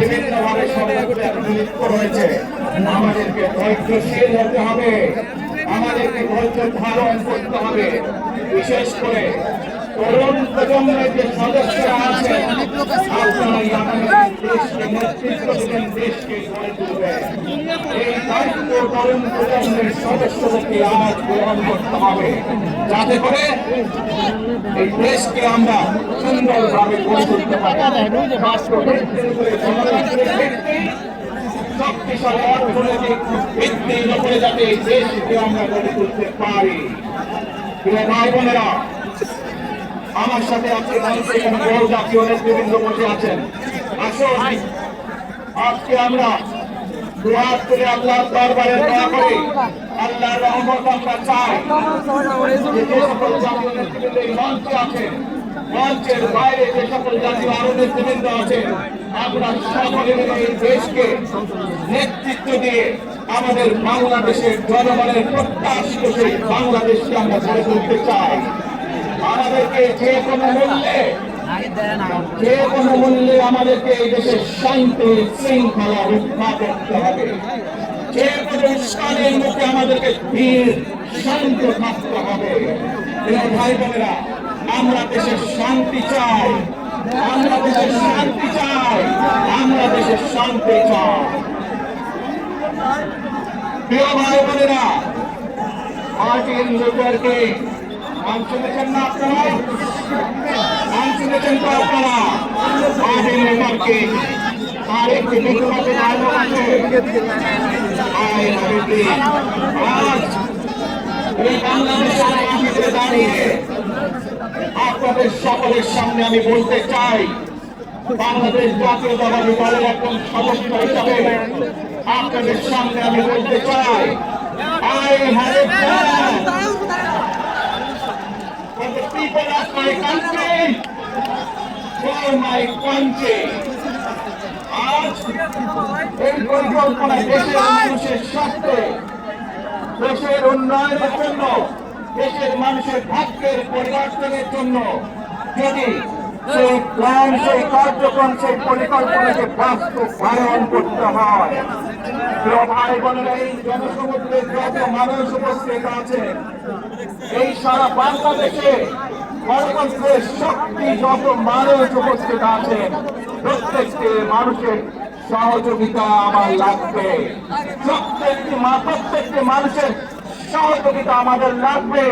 বিভিন্নভাবে রয়েছে আমাদেরকে ধৈর্যশীল হতে হবে আমাদেরকে ধৈর্য ধারণ করতে হবে বিশেষ করে তরুণ প্রজন্মের যে সদস্যরা আমাদের দেশকে নেতৃত্ব দেবেন দেশকে গড়ে তরুণ প্রজন্মের সদস্যদেরকে আজ গ্রহণ করতে হবে যাতে করে এই দেশকে আমরা সুন্দরভাবে গড়ে তুলতে পারি আমরা আমার সাথে আছেন আমরা দুহাত করে আল্লাহর দরবারে দোয়া করি। আল্লাহর রহমত আমরা চাই। যে সকল জাতীয় মঞ্চে আছেন মঞ্চের বাইরে যে সকল জাতীয় আরও নেতৃবৃন্দ আছেন আমরা সকলে মিলে এই দেশকে নেতৃত্ব দিয়ে আমাদের বাংলাদেশের জনগণের প্রত্যাশিত সেই বাংলাদেশকে আমরা গড়ে তুলতে চাই। আমাদেরকে যে কোনো মূল্যে যে কোনো মূল্যে আমাদেরকে এই দেশের শান্তি, শৃঙ্খলা রক্ষা করতে হবে। যে কোনো উস্কানের মুখে আমাদেরকে ধীর, শান্ত থাকতে হবে। ভাই বোনেরা, আমরা দেশের শান্তি চাই। আমরা দেশের শান্তি চাই। আমরা দেশের শান্তি চাই। প্রিয় ভাই বোনেরা মার্টিন লুথার কিং নাম শুনেছেন না আপনারা? তো আপনারা মার্টিন লুথার কিং তার একটি বাংলাদেশের মাটিতে দাঁড়িয়ে আপনাদের সকলের সামনে আমি বলতে চাই, বাংলাদেশ জাতীয়তাবাদী দলের একজন সদস্য হিসাবে আপনাদের সামনে আমি বলতে চাই I have এই পরিকল্পনায় দেশের উন্নয়নের জন্য, দেশের মানুষের ভাগ্যের পরিবর্তনের জন্য যদি সেই প্ল্যান, সেই কার্যক্রম, সেই পরিকল্পনাকে বাস্তবায়ন করতে হয়। এই জনসমুদ্রের যত মানুষ উপস্থিত আছে এই সারা বাংলাদেশে গণতন্ত্রের শক্তি যত মানুষ উপস্থিত আছেন প্রত্যেকটি মানুষের সহযোগিতা আমার লাগবে। প্রত্যেকটি প্রত্যেকটি মানুষের সহযোগিতা আমাদের লাগবে।